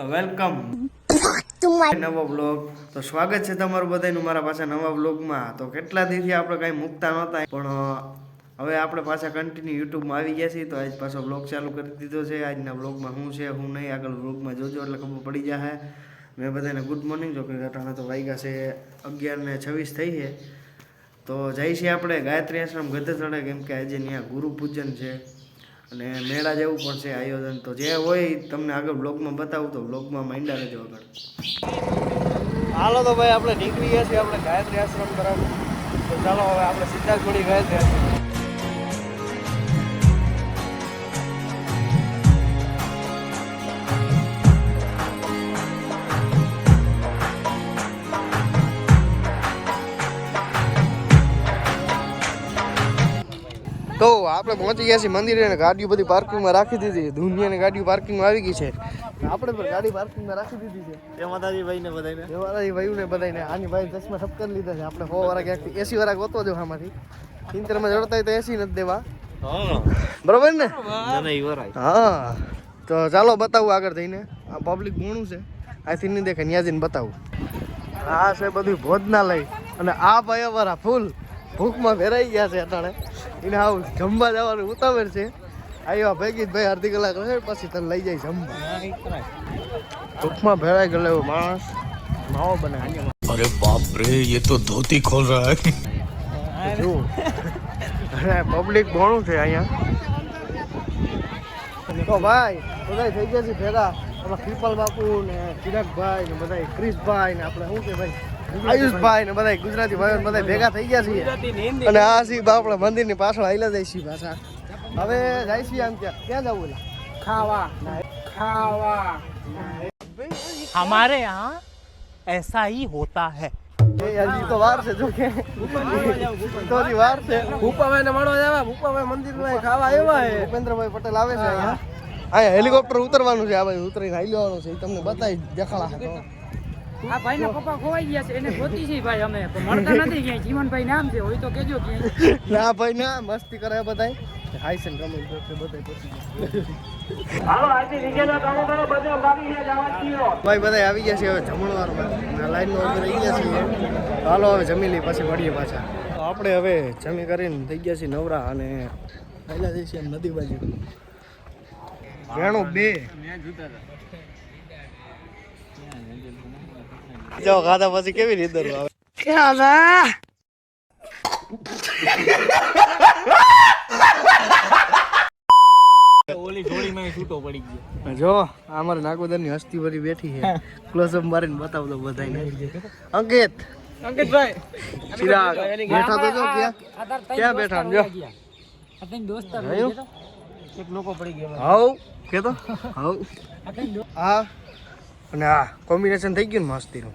તો વેલકમ. નવો બ્લોગ તો સ્વાગત છે તમારું બધાનું મારા પાછા નવા બ્લોગમાં તો કેટલા દિવસથી આપણે કાંઈ મૂકતા નહોતા પણ હવે આપણે પાછા કન્ટિન્યુ યુટ્યુબમાં આવી ગયા છીએ. તો આજ પાછો બ્લોગ ચાલુ કરી દીધો છે. આજના બ્લોગમાં શું છે હું નહીં. આગળ બ્લોગમાં જોજો એટલે ખબર પડી જશે મેં બધાને ગુડ મોર્નિંગ જો કે અટાણે તો વાગ્યા છે અગિયાર ને છવ્વીસ થઈ છે. તો જઈ છીએ આપણે ગાયત્રી આશ્રમ ગધેથડે કેમ કે આજે ત્યાં ગુરુ પૂજન છે. અને મેળા જેવું પણ છે આયોજન. તો જે હોય તમને આગળ બ્લોગમાં બતાવું તો બ્લોગમાં માંડ્યા રહેજો આગળ. હાલો તો ભાઈ, આપણે નીકળી ગયા છીએ, આપણે ગાયત્રી આશ્રમ તરફ. તો ચાલો, હવે આપણે સીધા છોડી ગાયત્રી આશ્રમ આપણે પહોંચી ગયા છીએ મંદિરે અને ગાડીઓ બધી પાર્કિંગમાં રાખી દીધી દુનિયાની ગાડીઓ પાર્કિંગમાં આવી ગઈ છે. આપણે પણ ગાડી પાર્કિંગમાં રાખી દીધી છે. એ માતાજી ભાઈ ને બધાને એવાળા ભાઈઓ ને બધાને આની ભાઈ ચશ્મા ઠપ કરી લીધા છે. આપણે સો વાળા ક્યાંક એસી વાળા ગોતો જો આમાંથી. સિત્તેરમાં જડતા તો એસી નથી દેવા. હા. બરોબર ને? હા. તો ચાલો બતાવું આગળ થઈને આ પબ્લિક ઘણું છે. આથી નહીં દેખાય ત્યાં જઈને બતાવું. આ છે બધું ભોજનાલય. અને આ ભાઈ અમારા ફૂલ. ભૂખમાં ભેરાઈ ગયા છે અટાણે. એને આવું જમવા જવાનું ઉતાવળ છે. આવ્યા ભેગી ભાઈ અડધી કલાક રહે પછી તને લઈ જાય જમવા. ભૂખમાં ભેરાઈ ગયેલો એવો માણસ. માવો બને. અરે બાપ રે એ તો ધોતી ખોલ રહા હે. જો પબ્લિક ઘણું છે અહીંયા. તો ભાઈ બધા થઈ ગયા છે ભેગા. આપણા પીપલ બાપુ ને ચિરાગભાઈ ને બધા ક્રિશભાઈ ને આપણે શું કે ભાઈ? આયુષભાઈ ને બધા ગુજરાતી ભાઈઓ બધા ભેગા થઈ ગયા છીએ અને આ સી આપણે મંદિરની પાછળ આવેલા જાય છીએ પાછા હવે જાય છીએ આમ ત્યાં ક્યાં જવું એટલે खावा खावा हमारे यहाँ ऐसा ही होता है એ હજી તો વાર છે જો કે તો હજી વાર છે ભૂપાભાઈ ને મળવા જવા ભૂપાભાઈ મંદિર માં ખાવા આવ્યા હે ભૂપેન્દ્રભાઈ પટેલ આવે છે અહીંયા અહીંયા હેલિકોપ્ટર ઉતરવાનું છે આ ભાઈ ઉતરીને હાલી લેવાનું છે એ તમને બતાવી દેખાડા તો આ ભાઈ ના પપ્પા ખોવાઈ ગયા છે એને ગોતી છે ભાઈ અમે. મળતા નથી ક્યાંય. જીવનભાઈ નામ છે હોય તો કેજો ક્યાંય. ના ભાઈ ના મસ્તી કરે બધાય. હાઈ છે ને રમે બધાય પછી ભાઈ બધા આવી ગયા છે હવે જમણવારમાં લાઈન નો રહી ગયા છીએ. હાલો હવે જમી લઈ પછી મળીએ પાછા. આપણે હવે જમી કરીને થઈ ગયા છીએ નવરા અને પહેલા જઈશું એમ નદી બાજુ. વેણું બે. જો ખાધા પછી કેવી રીતે આવે? છૂટો પડી ગયો જો? આ અમારે નાગોદરની હસ્તી ભરી બેઠી છે. ક્લોઝ અપ મારીને બતાવતો બધાને અંકિત! અંકિતભાઈ ચિરાગ બેઠા તો જો ક્યાં? ક્યાં બેઠા જો દોસ્તાર એક લોકો પડી ગયો. હાઉ? કેતો? હાઉ? આ અને આ કોમ્બિનેશન થઈ ગયું ને મસ્તીનું.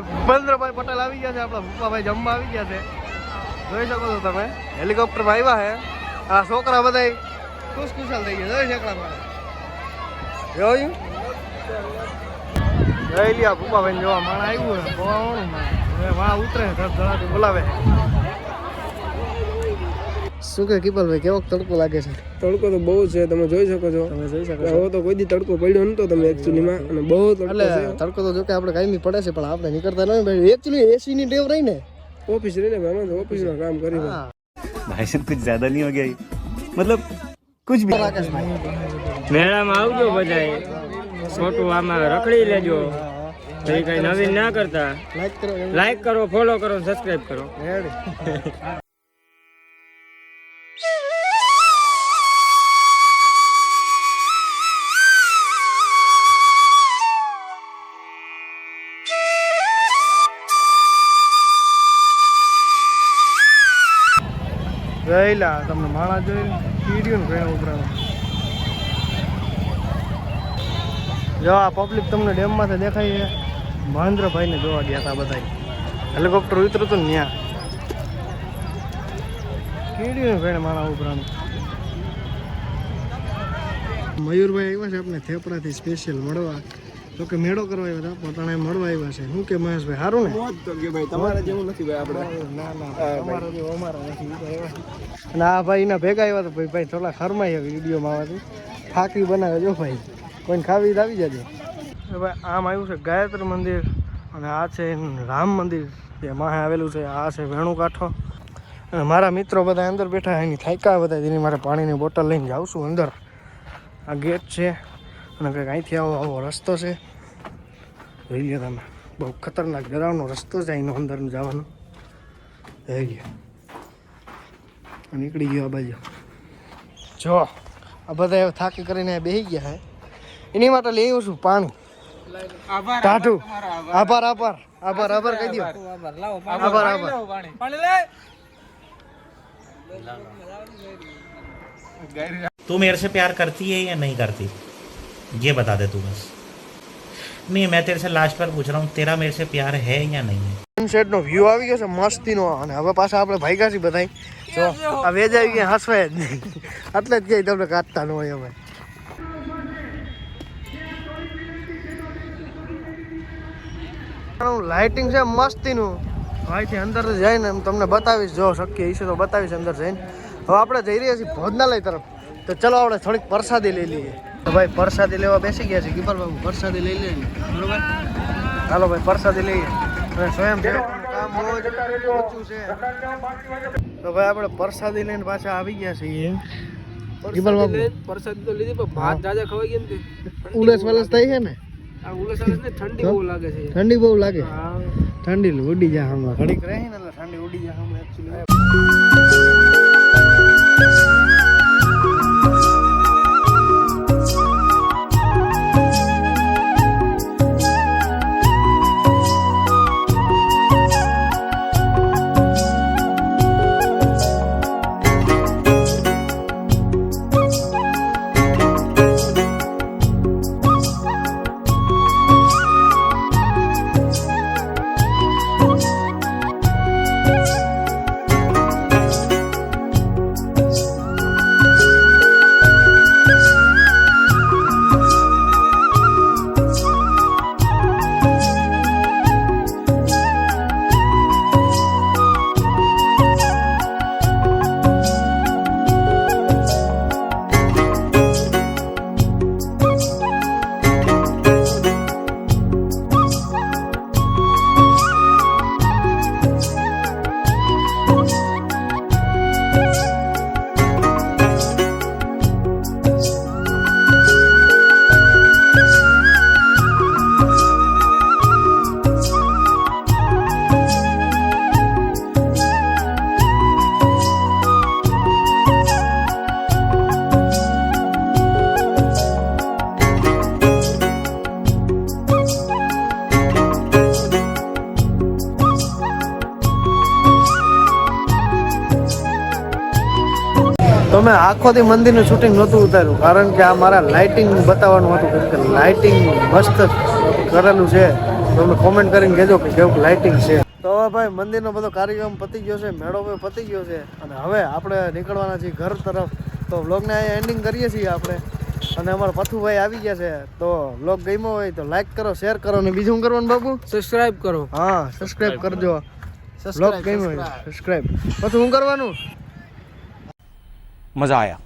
ભૂપેન્દ્રભાઈ પટેલ આવી ગયા છે, આપણા ભૂપાભાઈ જમવા આવી ગયા છે. જોઈ શકો છો તમે, હેલિકોપ્ટરમાં આવ્યા છે. આ છોકરા બધા ખુશખુશાલ થઈ ગયા જોઈ મારે જોયું? જોઈ લ્યા ભૂપાભાઈ જોવા માણા આવ્યું હવે વાહ ઉતરે બોલાવે શું કે કિપલભાઈ, કેવો તડકો લાગે છે? તડકો તો બહુ છે તમે જોઈ શકો છો. તમે જોઈ શકો છો. તો કોઈ દી તડકો પડ્યો નતો તમે એકચ્યુઅલી માં અને બહુ તડકો છે. તડકો તો જો કે આપણે કાયમી પડે છે પણ આપણે નીકળતા નહીં ભાઈ. એકચ્યુઅલી એસી ની ટેવ રહી ને ઓફિસ રહીને ભાઈ અમે ઓફિસમાં કામ કરી ભાઈ સાહેબ કુછ જ્યાદા નહીં હો ગયા મતલબ કુછ ભી રાકેશ ભાઈ મેળામાં આવજો બધાય. છોટું આમાં રખડી લેજો. ભાઈ કઈ નવીન ના કરતા. લાઈક કરો ફોલો કરો સબસ્ક્રાઇબ કરો જોઈલા તમને માળા જોઈ કીડ્યું ને કઈ ઉતરાનું જો આ પબ્લિક તમને ડેમમાંથી દેખાય છે, મહેન્દ્રભાઈને જોવા ગયા હતા બધા હેલિકોપ્ટર ઉતર્યું હતું ને ત્યાં. કીડી ભાઈ માળા ઉપરાંત મયુરભાઈ આવ્યા છે, આપણે થેપડાથી સ્પેશિયલ મળવા. તો કે મેળો કરવા આવ્યા હતા પોતાને મળવા આવ્યા છે. શું કે મહેશભાઈ સારું ને? તમારે જેવું નથી ભાઈ આપણે. ના ના તમારો જેવો અમારો નથી. અને આ ભાઈ ના ભેગા આવ્યા તો ભાઈ ભાઈ થોડા ખરમાઈ હવે વિડીયોમાં આવવાથી. ફાકી બનાવે જો ભાઈ. કોઈને ખાવી આવી જજો. ભાઈ આમ આવ્યું છે ગાયત્રી મંદિર અને આ છે રામ મંદિર. જે માહે આવેલું છે આ છે વેણુકાંઠો. અને મારા મિત્રો બધા અંદર બેઠા એની થાયકા બધા એની મારે પાણીની બોટલ લઈને જાઉં છું અંદર. આ ગેટ છે. અને કંઈક અહીંથી આવો આવો રસ્તો છે જોઈ લ્યો તમે બહુ ખતરનાક ડરાવનો રસ્તો છે અહીંનો અંદર જવાનો થઈ ગયો નીકળી ગયો આ બાજુ જો આ બધા હવે થાકી કરીને બેસી ગયા હે એની માટે લઈ આવ્યો છું પાણી ટાઢું આભાર આભાર આભાર આભાર કહી દો આભાર આભાર तू मेरे से प्यार करती है या नहीं करती ये बता दे तू बस नहीं मैं तेरे से लास्ट बार पूछ रहा हूँ तेरा मेरे से प्यार है या नहीं है સનસેટ નો વ્યૂ આવી ગયો છે મસ્તીનો અને હવે પાછા આપણે ભાગ્યા છીએ બધા જો આ વેજ આવી ગયા હસવાય જ નહીં એટલે જ ક્યાંય તમને કાઢતા ન હોય અમે લાઇટિંગ છે મસ્તીનું અહીંથી અંદર જઈને એમ તમને બતાવીશ જો શક્ય હશે તો બતાવીશ અંદર જઈને હવે આપણે જઈ રહ્યા છીએ ભોજનાલય તરફ તો ચલો આપણે થોડીક પ્રસાદી લઈ લઈએ તો ભાઈ પ્રસાદી લેવા બેસી ગયા છે કિપર બાબુ પ્રસાદી લઈ લઈએ બરોબર? ચાલો ભાઈ પ્રસાદી લઈએ. અને સ્વયં સેવકોનું કામ બહુ જ ઓછું છે. તો ભાઈ આપણે પ્રસાદી લઈને પાછા આવી ગયા છીએ. કિપર બાબુ. પરસાદ તો લીધી પણ ભાત જાજા ખવાઈ ગયા ને તે. ઉલસ વલસ થઈ છે ને? આ ઉલસ આલસ ને ઠંડી બહુ લાગે છે. ઠંડી બહુ લાગે. હા. ઠંડી ઉડી જાય હમણાં. ઘડીક રહી ને એટલે ઠંડી ઉડી જાય હમણાં એકચ્યુઅલી તો મેં આખોથી મંદિરનું શૂટિંગ નહોતું ઉતાર્યું કારણ કે આ મારા લાઇટિંગ બતાવવાનું હતું કેમ કે લાઇટિંગ મસ્ત કરેલું છે. તમે કોમેન્ટ કરીને કહેજો કે કેવું લાઇટિંગ છે. તો હવે ભાઈ મંદિરનો બધો કાર્યક્રમ પતી ગયો છે મેળો પણ પતી ગયો છે. અને હવે આપણે નીકળવાના છીએ ઘર તરફ. તો વ્લોગને અહીંયા એન્ડિંગ કરીએ છીએ આપણે. અને અમારા પથુભાઈ આવી ગયા છે. તો વ્લોગ ગમ્યો હોય તો લાઈક કરો શેર કરો અને બીજું શું કરવાનું બાબુ? સબસ્ક્રાઇબ કરો. હા સબસ્ક્રાઇબ કરજો. વ્લોગ ગમ્યો હોય સબસ્ક્રાઇબ પછી શું કરવાનું? મજા આવ્યા